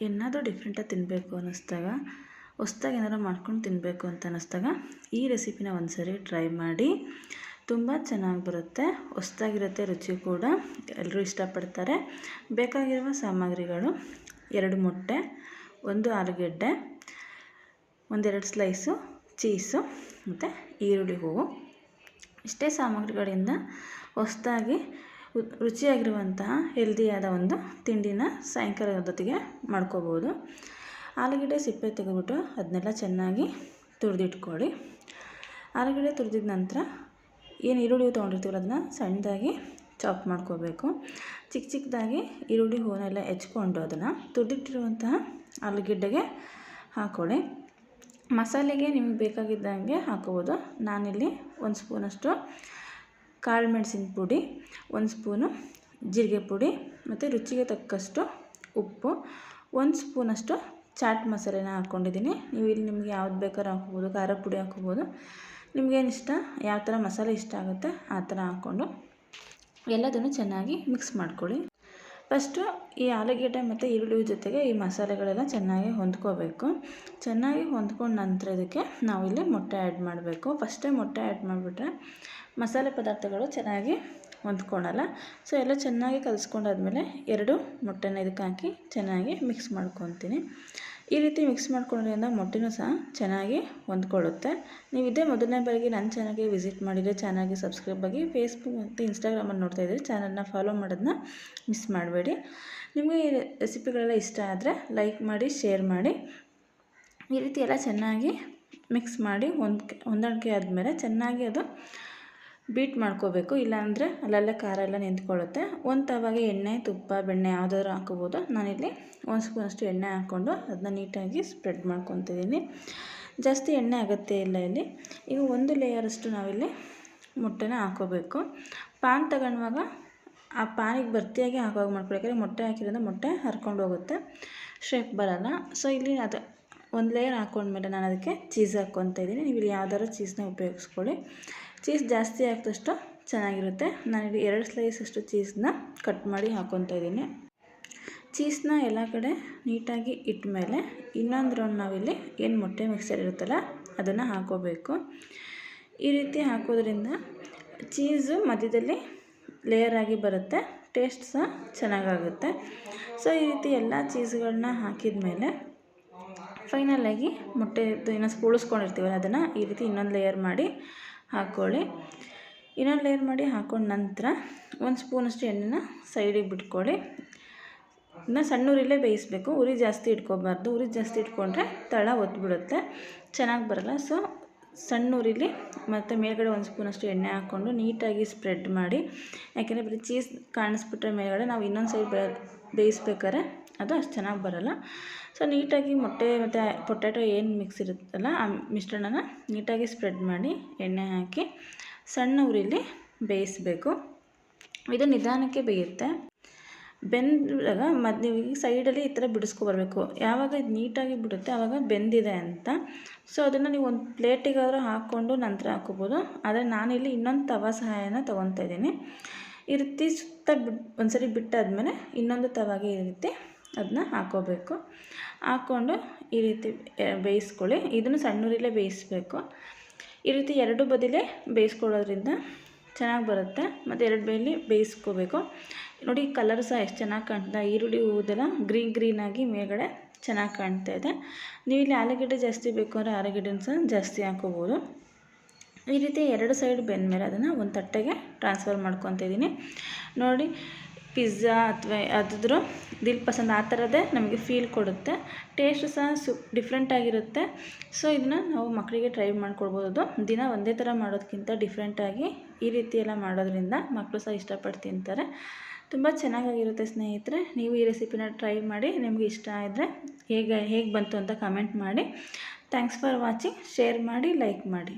ಏನಾದರೂ ಡಿಫ್ರೆಂಟಾಗಿ ತಿನ್ನಬೇಕು ಅನ್ನಿಸ್ದಾಗ, ಹೊಸ್ದಾಗಿ ಏನಾರು ಮಾಡ್ಕೊಂಡು ತಿನ್ನಬೇಕು ಅಂತ ಅನ್ನಿಸ್ದಾಗ, ಈ ರೆಸಿಪಿನ ಒಂದು ಸರಿ ಟ್ರೈ ಮಾಡಿ, ತುಂಬ ಚೆನ್ನಾಗಿ ಬರುತ್ತೆ, ಹೊಸ್ದಾಗಿರುತ್ತೆ, ರುಚಿ ಕೂಡ. ಎಲ್ಲರೂ ಇಷ್ಟಪಡ್ತಾರೆ. ಬೇಕಾಗಿರುವ ಸಾಮಗ್ರಿಗಳು, ಎರಡು ಮೊಟ್ಟೆ, ಒಂದು ಆಲೂಗೆಡ್ಡೆ, ಒಂದೆರಡು ಸ್ಲೈಸು ಚೀಸು ಮತ್ತು ಈರುಳ್ಳಿ ಹೂವು. ಇಷ್ಟೇ ಸಾಮಗ್ರಿಗಳಿಂದ ಹೊಸ್ದಾಗಿ ರುಚಿಯಾಗಿರುವಂತಹ ಹೆಲ್ದಿಯಾದ ಒಂದು ತಿಂಡಿನ ಸಾಯಂಕಾಲದೊತ್ತಿಗೆ ಮಾಡ್ಕೋಬೋದು. ಆಲೂಗಡ್ಡೆ ಸಿಪ್ಪೆ ತೆಗೆದುಬಿಟ್ಟು ಅದನ್ನೆಲ್ಲ ಚೆನ್ನಾಗಿ ತುರಿದಿಟ್ಕೊಳ್ಳಿ. ಆಲೂಗಡ್ಡೆ ತುರಿದಿದ ನಂತರ ಏನು ಈರುಳ್ಳಿ ತೊಗೊಂಡಿರ್ತೀವಲ್ಲ ಅದನ್ನ ಸಣ್ಣದಾಗಿ ಚಾಪ್ ಮಾಡ್ಕೋಬೇಕು. ಚಿಕ್ಕ ಚಿಕ್ಕದಾಗಿ ಈರುಳ್ಳಿ ಹೂವನ್ನೆಲ್ಲ ಹೆಚ್ಕೊಂಡು ಅದನ್ನು ತುರಿದಿಟ್ಟಿರುವಂತಹ ಆಲೂಗಡ್ಡೆಗೆ ಹಾಕ್ಕೊಳ್ಳಿ ಮಸಾಲೆಗೆ ನಿಮಗೆ ಬೇಕಾಗಿದ್ದಂಗೆ ಹಾಕೋಬೋದು. ನಾನಿಲ್ಲಿ ಒಂದು ಸ್ಪೂನಷ್ಟು ಕಾಳು ಮೆಣಸಿನ ಪುಡಿ, ಒಂದು ಸ್ಪೂನು ಜೀರಿಗೆ ಪುಡಿ ಮತ್ತು ರುಚಿಗೆ ತಕ್ಕಷ್ಟು ಉಪ್ಪು, ಒಂದು ಸ್ಪೂನಷ್ಟು ಚಾಟ್ ಮಸಾಲೆನ ಹಾಕ್ಕೊಂಡಿದ್ದೀನಿ ನೀವು ಇಲ್ಲಿ ನಿಮ್ಗೆ ಯಾವ್ದು ಬೇಕಾದ್ರೂ ಹಾಕ್ಬೋದು, ಖಾರ ಪುಡಿ ಹಾಕ್ಕೋಬೋದು ನಿಮ್ಗೇನು ಇಷ್ಟ, ಯಾವ ಥರ ಮಸಾಲೆ ಇಷ್ಟ ಆಗುತ್ತೆ ಆ ಥರ ಹಾಕ್ಕೊಂಡು ಎಲ್ಲದನ್ನು ಚೆನ್ನಾಗಿ ಮಿಕ್ಸ್ ಮಾಡ್ಕೊಳ್ಳಿ. ಫಸ್ಟು ಈ ಆಲೂಗೆಡ್ಡೆ ಮತ್ತು ಈರುಳ್ಳಿ ಜೊತೆಗೆ ಈ ಮಸಾಲೆಗಳೆಲ್ಲ ಚೆನ್ನಾಗಿ ಹೊಂದ್ಕೋಬೇಕು. ಚೆನ್ನಾಗಿ ಹೊಂದ್ಕೊಂಡ ನಂತರ ಇದಕ್ಕೆ ನಾವಿಲ್ಲಿ ಮೊಟ್ಟೆ ಆ್ಯಡ್ ಮಾಡಬೇಕು. ಫಸ್ಟೇ ಮೊಟ್ಟೆ ಆ್ಯಡ್ ಮಾಡಿಬಿಟ್ರೆ ಮಸಾಲೆ ಪದಾರ್ಥಗಳು ಚೆನ್ನಾಗಿ ಹೊಂದ್ಕೊಳಲ್ಲ ಸೊ ಎಲ್ಲ ಚೆನ್ನಾಗಿ ಕಲಿಸ್ಕೊಂಡಾದ್ಮೇಲೆ ಎರಡು ಮೊಟ್ಟೆನ ಇದಕ್ಕೆ ಹಾಕಿ ಚೆನ್ನಾಗಿ ಮಿಕ್ಸ್ ಮಾಡ್ಕೊತೀನಿ. ಈ ರೀತಿ ಮಿಕ್ಸ್ ಮಾಡ್ಕೊಳ್ಳೋದ್ರಿಂದ ಮೊಟ್ಟೆನೂ ಸಹ ಚೆನ್ನಾಗಿ ಹೊಂದ್ಕೊಳ್ಳುತ್ತೆ. ನೀವು ಇದೇ ಮೊದಲನೇ ಬಾರಿಗೆ ನನ್ನ ಚಾನಲ್ಗೆ ವಿಸಿಟ್ ಮಾಡಿದರೆ ಚಾನಲ್ಗೆ ಸಬ್ಸ್ಕ್ರೈಬ್ ಆಗಿ ಫೇಸ್ಬುಕ್ ಮತ್ತು ಇನ್ಸ್ಟಾಗ್ರಾಮಲ್ಲಿ ನೋಡ್ತಾ ಇದ್ದರೆ ಚಾನಲ್ನ ಫಾಲೋ ಮಾಡೋದನ್ನ ಮಿಸ್ ಮಾಡಬೇಡಿ. ನಿಮಗೆ ಈ ರೆಸಿಪಿಗಳೆಲ್ಲ ಇಷ್ಟ ಆದರೆ ಲೈಕ್ ಮಾಡಿ ಶೇರ್ ಮಾಡಿ. ಈ ರೀತಿ ಎಲ್ಲ ಚೆನ್ನಾಗಿ ಮಿಕ್ಸ್ ಮಾಡಿ ಹೊಂದ್ಕೆ ಹೊಂದಾಣಿಕೆ ಆದಮೇಲೆ ಚೆನ್ನಾಗಿ ಅದು ಬೀಟ್ ಮಾಡ್ಕೋಬೇಕು, ಇಲ್ಲಾಂದರೆ ಅಲ್ಲಲ್ಲೇ ಖಾರ ಎಲ್ಲ ನಿಂತ್ಕೊಳ್ಳುತ್ತೆ ಒಂದು ತವಾಗೆ ಎಣ್ಣೆ, ತುಪ್ಪ, ಬೆಣ್ಣೆ ಯಾವುದಾದ್ರು ಹಾಕೋಬೋದು. ನಾನಿಲ್ಲಿ ಒಂದು ಸ್ಪೂನಷ್ಟು ಎಣ್ಣೆ ಹಾಕ್ಕೊಂಡು ಅದನ್ನ ನೀಟಾಗಿ ಸ್ಪ್ರೆಡ್ ಮಾಡ್ಕೊತಿದ್ದೀನಿ. ಜಾಸ್ತಿ ಎಣ್ಣೆ ಆಗುತ್ತೆ ಇಲ್ಲ ಇಲ್ಲಿ. ಈಗ ಒಂದು ಲೇಯರಷ್ಟು ನಾವಿಲ್ಲಿ ಮೊಟ್ಟೆನ ಹಾಕೋಬೇಕು. ಪಾನ್ ತಗೊಳ್ಳುವಾಗ ಆ ಪಾನಿಗೆ ಭರ್ತಿಯಾಗಿ ಹಾಕೋಗಿ ಮಾಡ್ಕೊಳ್ಳಿ ಯಾಕಂದರೆ ಮೊಟ್ಟೆ ಹಾಕಿರೋದ್ರಿಂದ ಮೊಟ್ಟೆ ಹರ್ಕೊಂಡು ಹೋಗುತ್ತೆ. ಶೇಪ್ ಬರಲ್ಲ. ಸೊ ಇಲ್ಲಿ ಅದು ಒಂದು ಲೇಯರ್ ಹಾಕೊಂಡ್ಮೇಲೆ ನಾನು ಅದಕ್ಕೆ ಚೀಸ್ ಹಾಕ್ಕೊತ ಇದ್ದೀನಿ ನೀವು ಇಲ್ಲಿ ಯಾವ್ದಾದ್ರು ಚೀಸ್ನ ಉಪಯೋಗಿಸ್ಕೊಳ್ಳಿ. ಚೀಸ್ ಜಾಸ್ತಿ ಹಾಕಿದಷ್ಟು ಚೆನ್ನಾಗಿರುತ್ತೆ. ನಾನಿಲ್ಲಿ ಎರಡು ಸ್ಲೈಸ್ ಅಷ್ಟು ಚೀಸ್ನ ಕಟ್ ಮಾಡಿ ಹಾಕ್ಕೊತಾ ಇದ್ದೀನಿ. ಚೀಸ್ನ ಎಲ್ಲ ಕಡೆ ನೀಟಾಗಿ ಇಟ್ಟ ಮೇಲೆ ಇನ್ನೊಂದು ರೌಂಡ್ ನಾವಿಲ್ಲಿ ಏನು ಮೊಟ್ಟೆ ಮಿಕ್ಸರ್ ಇರುತ್ತಲ್ಲ, ಅದನ್ನು ಹಾಕೋಬೇಕು. ಈ ರೀತಿ ಹಾಕೋದ್ರಿಂದ ಚೀಸು ಮಧ್ಯದಲ್ಲಿ ಲೇಯರ್ ಆಗಿ ಬರುತ್ತೆ ಟೇಸ್ಟ್ ಸಹ ಚೆನ್ನಾಗಾಗುತ್ತೆ. ಸೊ ಈ ರೀತಿ ಎಲ್ಲ ಚೀಸ್ಗಳನ್ನ ಹಾಕಿದ ಮೇಲೆ ಫೈನಲಾಗಿ ಮೊಟ್ಟೆದು ಇನ್ನೊಂದು ಸ್ಪೂಳಿಸ್ಕೊಂಡಿರ್ತೀವಲ್ಲ ಅದನ್ನು ಈ ರೀತಿ ಇನ್ನೊಂದು ಲೇಯರ್ ಮಾಡಿ ಹಾಕ್ಕೊಳ್ಳಿ. ಇನ್ನೊಂದು ಲೇಯರ್ ಮಾಡಿ ಹಾಕ್ಕೊಂಡ ನಂತರ ಒಂದು ಸ್ಪೂನಷ್ಟು ಎಣ್ಣೆನ ಸೈಡಿಗೆ ಬಿಟ್ಕೊಳ್ಳಿ. ಇನ್ನು ಸಣ್ಣ ಉರಿಲೇ ಬೇಯಿಸಬೇಕು. ಉರಿ ಜಾಸ್ತಿ ಇಟ್ಕೋಬಾರ್ದು. ಉರಿ ಜಾಸ್ತಿ ಇಟ್ಕೊಂಡ್ರೆ ತಳ ಒತ್ಬಿಡುತ್ತೆ. ಚೆನ್ನಾಗಿ ಬರೋಲ್ಲ. ಸೊ ಸಣ್ಣ ಉರಿಲಿ ಮತ್ತು ಮೇಲ್ಗಡೆ ಒಂದು ಸ್ಪೂನಷ್ಟು ಎಣ್ಣೆ ಹಾಕ್ಕೊಂಡು ನೀಟಾಗಿ ಸ್ಪ್ರೆಡ್ ಮಾಡಿ. ಯಾಕೆಂದರೆ ಬರೀ ಚೀಸ್ ಕಾಣಿಸ್ಬಿಟ್ರೆ ಮೇಲ್ಗಡೆ ನಾವು ಇನ್ನೊಂದು ಸೈಡ್ ಬೇಯಿಸ್ಬೇಕಾದ್ರೆ ಅದು ಅಷ್ಟು ಚೆನ್ನಾಗಿ ಬರೋಲ್ಲ. ಸೊ ನೀಟಾಗಿ ಮೊಟ್ಟೆ ಮತ್ತು ಪೊಟ್ಯಾಟೊ ಏನು ಮಿಕ್ಸ್ ಇರುತ್ತಲ್ಲ, ಆ ಮಿಶ್ರಣನ ನೀಟಾಗಿ ಸ್ಪ್ರೆಡ್ ಮಾಡಿ ಎಣ್ಣೆ ಹಾಕಿ ಸಣ್ಣ ಉರಿಲಿ ಬೇಯಿಸಬೇಕು. ಇದು ನಿಧಾನಕ್ಕೆ ಬೇಯುತ್ತೆ. ಬೆಂದಾಗ ಮದ್ ಸೈಡಲ್ಲಿ ಈ ಥರ ಬಿಡಿಸ್ಕೊಬರ್ಬೇಕು ಯಾವಾಗ ಇದು ನೀಟಾಗಿ ಬಿಡುತ್ತೆ ಆವಾಗ ಬೆಂದಿದೆ ಅಂತ. ಸೊ ಅದನ್ನು ನೀವು ಒಂದು ಪ್ಲೇಟಿಗಾದರೂ ಹಾಕ್ಕೊಂಡು ನಂತರ ಹಾಕೋಬೋದು ಆದರೆ ನಾನಿಲ್ಲಿ ಇನ್ನೊಂದು ತವಾ ಸಹಾಯನ ತೊಗೊತಾ ಇದ್ದೀನಿ. ಈ ರೀತಿ ಸುತ್ತ ಬಿಟ್ಟು ಒಂದು ಸರಿ ಬಿಟ್ಟಾದಮೇಲೆ ಇನ್ನೊಂದು ತವಾಗೆ ಈ ರೀತಿ ಅದನ್ನ ಹಾಕ್ಕೋಬೇಕು ಹಾಕ್ಕೊಂಡು ಈ ರೀತಿ ಬೇಯಿಸ್ಕೊಳ್ಳಿ. ಇದನ್ನು ಸಣ್ಣೂರಿಲೇ ಬೇಯಿಸಬೇಕು. ಈ ರೀತಿ ಎರಡು ಬದಿಲೇ ಬೇಯಿಸ್ಕೊಳ್ಳೋದ್ರಿಂದ ಚೆನ್ನಾಗಿ ಬರುತ್ತೆ. ಮತ್ತು ಎರಡು ಬೇಯಲ್ಲಿ ಬೇಯಿಸ್ಕೋಬೇಕು. ನೋಡಿ, ಕಲರ್ ಸಹ ಎಷ್ಟು ಚೆನ್ನಾಗಿ ಕಾಣ್ತಾ ಈರುಳ್ಳಿ ಹೂವುದೆಲ್ಲ ಗ್ರೀನ್ ಗ್ರೀನಾಗಿ ಮೇಲ್ಗಡೆ ಚೆನ್ನಾಗಿ ಕಾಣ್ತಾ ಇದೆ. ನೀವು ಇಲ್ಲಿ ಆಲೂಗಡ್ಡೆ ಜಾಸ್ತಿ ಬೇಕು ಅಂದರೆ ಆಲೂಗಡ್ಡೆನ ಸಹ ಜಾಸ್ತಿ ಹಾಕೋಬೋದು. ಈ ರೀತಿ ಎರಡು ಸೈಡ್ ಬೆಂದಮೇಲೆ ಅದನ್ನು ಒಂದು ತಟ್ಟೆಗೆ ಟ್ರಾನ್ಸ್ಫರ್ ಮಾಡ್ಕೊತಿದ್ದೀನಿ ನೋಡಿ ಪಿಜ್ಜಾ ಅಥವಾ ಯಾವುದಾದ್ರೂ ದಿಲ್ ಪಸಂದ್ ಆ ಥರದ್ದೇ ನಮಗೆ ಫೀಲ್ ಕೊಡುತ್ತೆ. ಟೇಸ್ಟ್ ಸಹ ಸು ಡಿಫ್ರೆಂಟಾಗಿರುತ್ತೆ ಸೊ ಇದನ್ನ ನಾವು ಮಕ್ಕಳಿಗೆ ಟ್ರೈ ಮಾಡಿಕೊಡ್ಬೋದು ದಿನ ಒಂದೇ ಥರ ಮಾಡೋದಕ್ಕಿಂತ ಡಿಫ್ರೆಂಟಾಗಿ ಈ ರೀತಿ ಎಲ್ಲ ಮಾಡೋದ್ರಿಂದ ಮಕ್ಕಳು ಸಹ ಇಷ್ಟಪಟ್ಟು ತಿಂತಾರೆ. ತುಂಬ ಚೆನ್ನಾಗಾಗಿರುತ್ತೆ ಸ್ನೇಹಿತರೆ, ನೀವು ಈ ರೆಸಿಪಿನ ಟ್ರೈ ಮಾಡಿ ನಿಮಗೆ ಇಷ್ಟ ಆದರೆ ಹೇಗೆ ಹೇಗೆ ಬಂತು ಅಂತ ಕಮೆಂಟ್ ಮಾಡಿ. ಥ್ಯಾಂಕ್ಸ್ ಫಾರ್ ವಾಚಿಂಗ್ ಶೇರ್ ಮಾಡಿ ಲೈಕ್ ಮಾಡಿ.